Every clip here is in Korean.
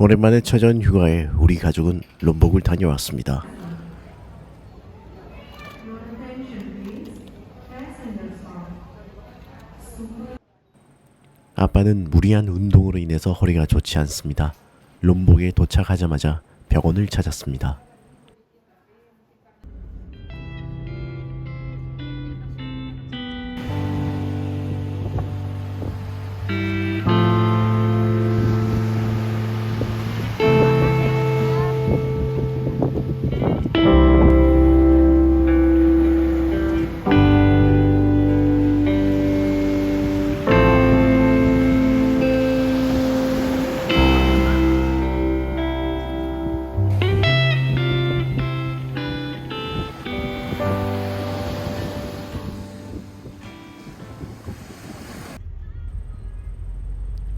오랜만에 찾아온 휴가에 우리 가족은 롬복을 다녀왔습니다. 아빠는 무리한 운동으로 인해서 허리가 좋지 않습니다. 롬복에 도착하자마자 병원을 찾았습니다.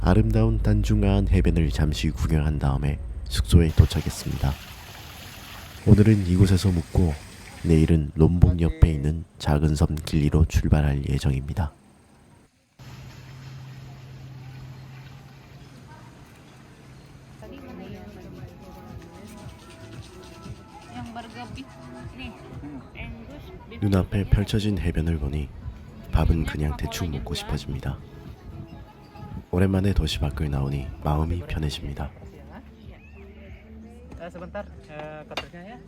아름다운 단중한 해변을 잠시 구경한 다음에 숙소에 도착했습니다. 오늘은 이곳에서 묵고 내일은 롬복 옆에 있는 작은 섬 길리로 출발할 예정입니다. 눈앞에 펼쳐진 해변을 보니 밥은 그냥 대충 먹고 싶어집니다. 오랜만에 도시 밖을 나오니 마음이 편해집니다. Eh, eh.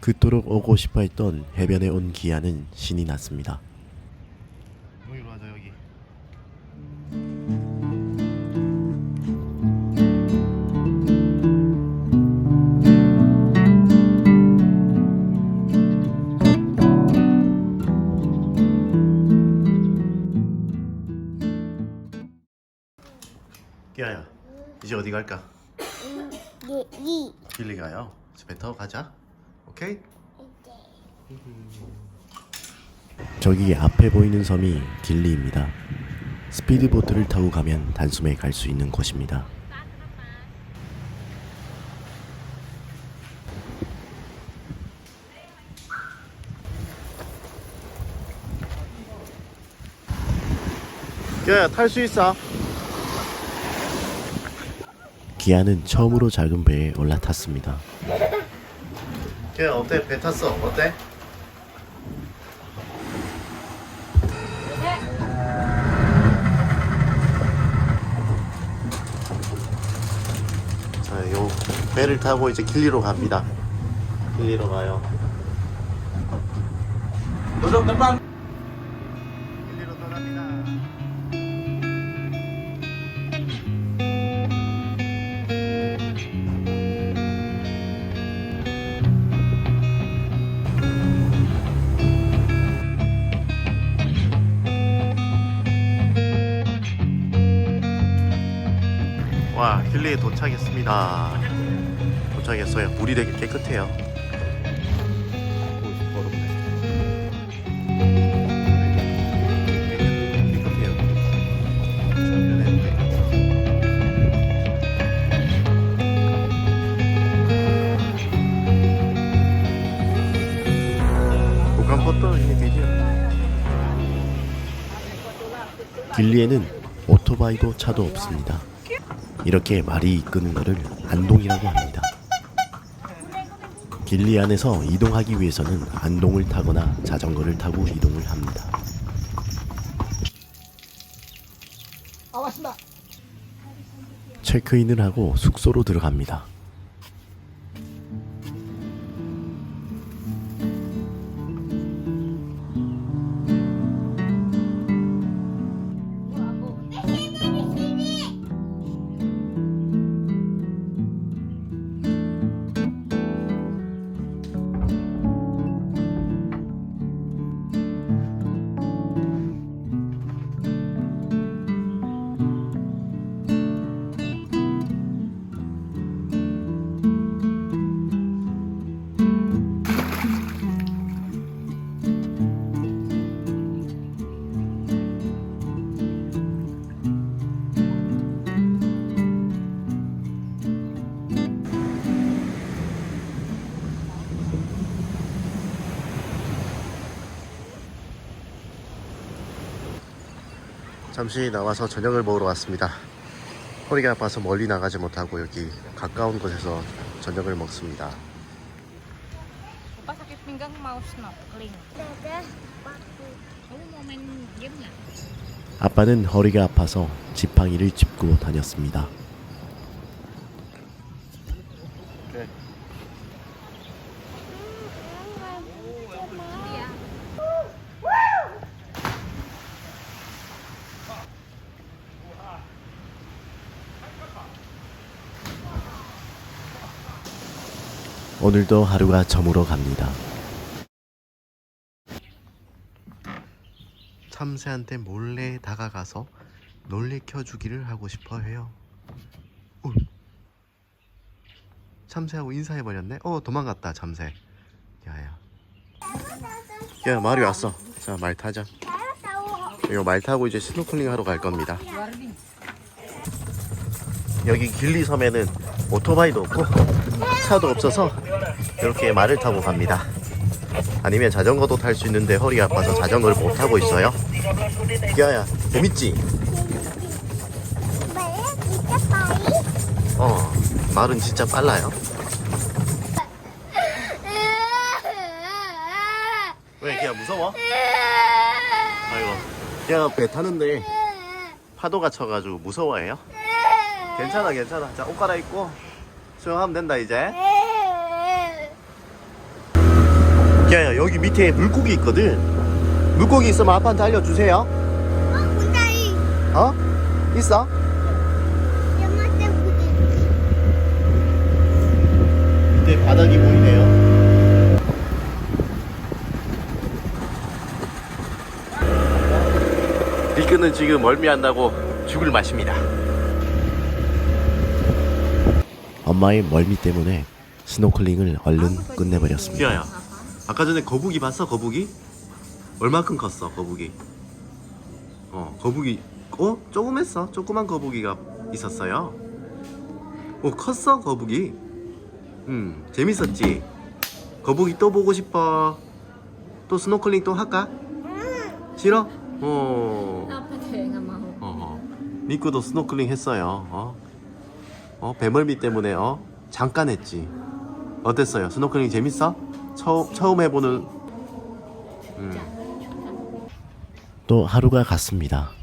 그토록 오고 싶어 했던 해변에 온 기아는 신이 났습니다. 이제 어디 갈까? 이 길리 가요. 집에 더 가자. 오케이? 저기 앞에 보이는 섬이 길리입니다. 스피드보트를 타고 가면 단숨에 갈 수 있는 곳입니다. 야탈수 있어 기아는 처음으로 작은 배에 올라탔습니다. 야 어때 배 탔어 어때? 자, 요 배를 타고 이제 길리로 갑니다. 길리로 가요. 길리로 떠납니다 와, 길리에 도착했습니다. 도착했어요. 물이 되게 깨끗해요. 길리에는 오토바이도 차도 없습니다. 이렇게 말이 이끄는 것을 안동이라고 합니다. 길리 안에서 이동하기 위해서는 안동을 타거나 자전거를 타고 이동을 합니다. 체크인을 하고 숙소로 들어갑니다. 잠시 나와서 저녁을 먹으러 왔습니다. 허리가 아파서 멀리 나가지 못하고 여기 가까운 곳에서 저녁을 먹습니다. Sakit pinggang mau snorkeling. 아빠는 허리가 아파서 지팡이를 짚고 다녔습니다. Iya. 오늘도 하루가 저물어 갑니다. 참새한테 몰래 다가가서 놀래켜 주기를 하고 싶어 해요. 어. 참새하고 인사해 버렸네. 어 도망갔다 참새. 야야. 야 말이 왔어. 자 말 타자. 이거 말 타고 이제 스노클링 하러 갈 겁니다. 여기 길리섬에는 오토바이도 없고 차도 없어서 이렇게 말을 타고 갑니다. 아니면 자전거도 탈 수 있는데 허리 아파서 자전거를 못 타고 있어요. 야야 재밌지? 어 말은 진짜 빨라요. 왜 걔야 무서워? 아이고 야배 타는데 파도가 쳐가지고 무서워해요? 괜찮아 괜찮아 자 옷 갈아입고 수영하면 된다 이제 야야 여기 밑에 물고기 있거든 물고기 있으면 아빠한테 알려주세요 Oh, Bundai. 어? 있어? Yang macam putih. 밑에 바닥이 보이네요 밀크는 지금 멀미한다고 죽을 맛입니다 엄마의 멀미 때문에 스노클링을 얼른 끝내버렸습니다. 기아야 아까 전에 거북이 봤어 거북이? 얼마큼 컸어 거북이? 어 거북이 어? 조금 했어 조그만 거북이가 있었어요 오 컸어 거북이 음 재밌었지? 거북이 또 보고 싶어 또 스노클링 또 할까? 싫어? 어 nggak mau? 어, 스노클링 했어요. 어? 어, 배멀미 때문에 어? 잠깐 했지. 어땠어요? 스노클링 재밌어? 처음 처음 해보는 음. 또 하루가 갔습니다.